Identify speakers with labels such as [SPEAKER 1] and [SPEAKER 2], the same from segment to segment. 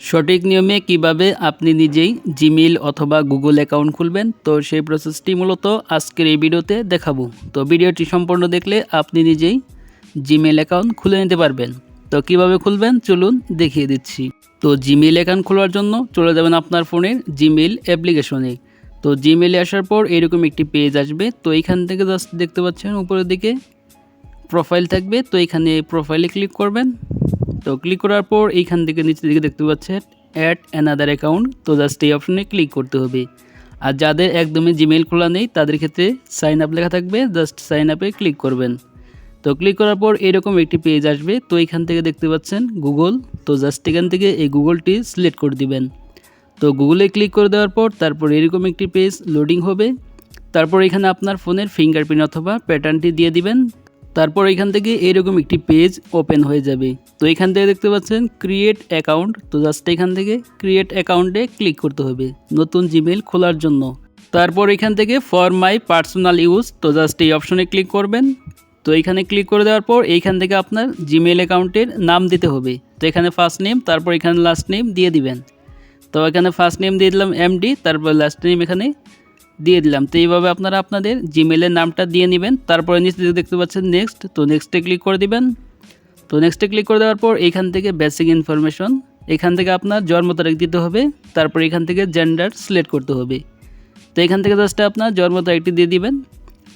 [SPEAKER 1] সঠিক নিয়মে কীভাবে আপনি নিজেই জিমেইল অথবা গুগল অ্যাকাউন্ট খুলবেন? তো সেই প্রসেসটি মূলত আজকের এই ভিডিওতে দেখাবো। তো ভিডিওটি সম্পূর্ণ দেখলে আপনি নিজেই জিমেইল অ্যাকাউন্ট খুলে নিতে পারবেন। তো কীভাবে খুলবেন? চলুন দেখিয়ে দিচ্ছি। তো জিমেইল অ্যাকাউন্ট খোলার জন্য চলে যাবেন আপনার ফোনের জিমেইল অ্যাপ্লিকেশনে তো জিমেইলে আসার পর এরকম একটি পেজ আসবে। তো এইখান থেকে জাস্ট দেখতে পাচ্ছেন উপরের দিকে প্রোফাইল থাকবে। তো এখানে প্রোফাইলে ক্লিক করবেন। তো ক্লিক করার পর এইখান থেকে নিচের দিকে দেখতে পাচ্ছেন অ্যাড অ্যানাদার অ্যাকাউন্ট তো জাস্ট এই অপশনে ক্লিক করতে হবে। আর যাদের একদমই জিমেইল খোলা নেই, তাদের ক্ষেত্রে সাইন আপ লেখা থাকবে জাস্ট সাইন আপে ক্লিক করবেন। তো ক্লিক করার পর এরকম একটি পেজ আসবে, তো এখান থেকে দেখতে পাচ্ছেন গুগল তো জাস্ট এখান থেকে এই গুগলটি সিলেক্ট করে দিবেন। তো গুগলে ক্লিক করে দেওয়ার পর তারপর এরকম একটি পেজ লোডিং হবে। তারপর এখানে আপনার ফোনের ফিঙ্গারপ্রিন্ট অথবা প্যাটার্নটি দিয়ে দিবেন তারপর এখান থেকে এরকম একটি পেজ ওপেন হয়ে যাবে। তো এখান থেকে দেখতে পাচ্ছেন ক্রিয়েট অ্যাকাউন্ট তো জাস্ট এখান থেকে ক্রিয়েট অ্যাকাউন্টে ক্লিক করতে হবে নতুন জিমেল খোলার জন্য। তারপর এখান থেকে ফর মাই পার্সোনাল ইউজ তো জাস্ট এই অপশনে ক্লিক করবেন। তো এখানে ক্লিক করে দেওয়ার পর এইখান থেকে আপনার জিমেল অ্যাকাউন্টের নাম দিতে হবে। তো এখানে ফার্স্ট নেম তারপর এখানে লাস্ট নেম দিয়ে দিবেন। তো এখানে ফার্স্ট নেম দিয়ে দিলাম এমডি তারপর লাস্ট নেম এখানে দিয়ে দিলাম। তো এইভাবে আপনারা আপনাদের জিমেলের নামটা দিয়ে নেবেন। তারপরে নিচে দেখতে পাচ্ছেন নেক্সট তো নেক্সটে ক্লিক করে দিবেন। তো নেক্সটে ক্লিক করে দেওয়ার পর এখান থেকে বেসিক ইনফরমেশন এখান থেকে আপনার জন্ম তারিখ দিতে হবে। তারপর এখান থেকে জেন্ডার সিলেক্ট করতে হবে। তো এখান থেকে জাস্ট আপনার জন্ম তারিখটি দিয়ে দিবেন।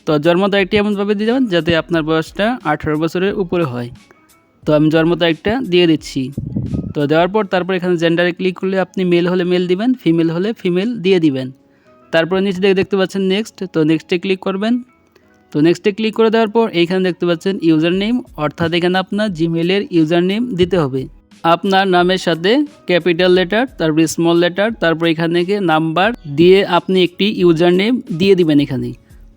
[SPEAKER 1] তো জন্ম তারিখটি এমনভাবে দিয়ে দেবেন যাতে আপনার বয়সটা আঠারো বছরের উপরে হয়। তো আমি জন্ম তারিখটা দিয়ে দিচ্ছি। তো দেওয়ার পর তারপর এখানে জেন্ডারে ক্লিক করলে আপনি মেল হলে মেল দিবেন ফিমেল হলে ফিমেল দিয়ে দিবেন। তারপরে নিচে দিকে দেখতে পাচ্ছেন নেক্সট তো নেক্সটে ক্লিক করবেন। তো নেক্সটে ক্লিক করে দেওয়ার পর এইখানে দেখতে পাচ্ছেন ইউজার নেম অর্থাৎ এখানে আপনার জিমেলের ইউজার নেম দিতে হবে। আপনার নামের সাথে ক্যাপিটাল লেটার তারপরে স্মল লেটার তারপর এখান থেকে নাম্বার দিয়ে আপনি একটি ইউজার নেম দিয়ে দিবেন এখানে।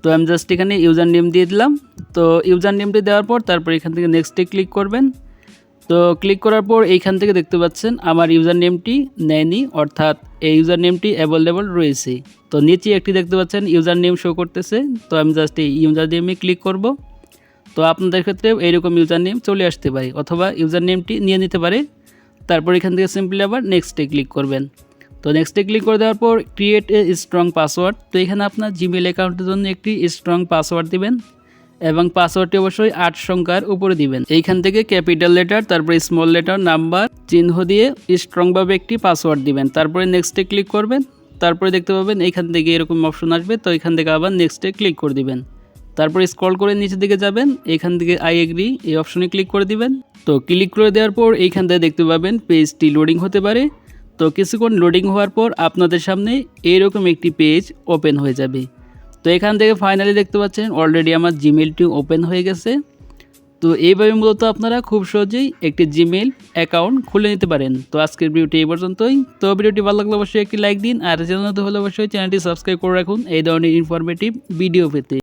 [SPEAKER 1] তো আমি জাস্ট এখানে ইউজার নেম দিয়ে দিলাম। তো ইউজার নেমটি দেওয়ার পর তারপর এখান থেকে নেক্সটে ক্লিক করবেন। তো ক্লিক করার পর এইখান থেকে দেখতে পাচ্ছেন আমার ইউজার নেমটি নেয়নি, অর্থাৎ এই ইউজার নেমটি অ্যাভেলেবল রয়েছে। তো নিচে একটি দেখতে পাচ্ছেন ইউজার নেম শো করতেছে, তো আমি জাস্ট এই ইউজার নেমে ক্লিক করব। তো আপনাদের ক্ষেত্রে এইরকম ইউজার নেম চলে আসতে পারে, অথবা ইউজার নেমটি নিয়ে নিতে পারে। তারপর এখান থেকে সিম্পলি আবার নেক্সটে ক্লিক করবেন। তো নেক্সটে ক্লিক করে দেওয়ার পর ক্রিয়েট এ স্ট্রং পাসওয়ার্ড তো এখানে আপনার জিমেল অ্যাকাউন্টের জন্য একটি স্ট্রং পাসওয়ার্ড দিবেন। এবং পাসওয়ার্ডটি অবশ্যই আট সংখ্যার উপরে দিবেন। এইখান থেকে ক্যাপিটাল লেটার, তারপরে স্মল লেটার, নাম্বার, চিহ্ন দিয়ে স্ট্রংভাবে একটি পাসওয়ার্ড দিবেন। তারপরে নেক্সটে ক্লিক করবেন। তারপরে দেখতে পাবেন এইখান থেকে এরকম অপশন আসবে। তো এখান থেকে আবার নেক্সটে ক্লিক করে দিবেন। তারপরে স্ক্রল করে নিচের দিকে যাবেন। এখান থেকে আই এগ্রি এই অপশনে ক্লিক করে দিবেন। তো ক্লিক করে দেওয়ার পর এইখান থেকে দেখতে পাবেন পেজটি লোডিং হতে পারে। তো কিছুক্ষণ লোডিং হওয়ার পর আপনাদের সামনে এইরকম একটি পেজ ওপেন হয়ে যাবে। তো এখান থেকে ফাইনালি দেখতে পাচ্ছেন অলরেডি আমার জিমেলটি ওপেন হয়ে গেছে। তো এইভাবে মূলত আপনারা খুব সহজেই একটি জিমেল অ্যাকাউন্ট খুলে নিতে পারেন। তো আজকের ভিডিওটি এই পর্যন্তই। তো ভিডিওটি ভালো লাগলে অবশ্যই একটি লাইক দিন, আর চ্যানেল হলে অবশ্যই চ্যানেলটি সাবস্ক্রাইব করে রাখুন। এই ধরনের ইনফরমেটিভ ভিডিও পেতে।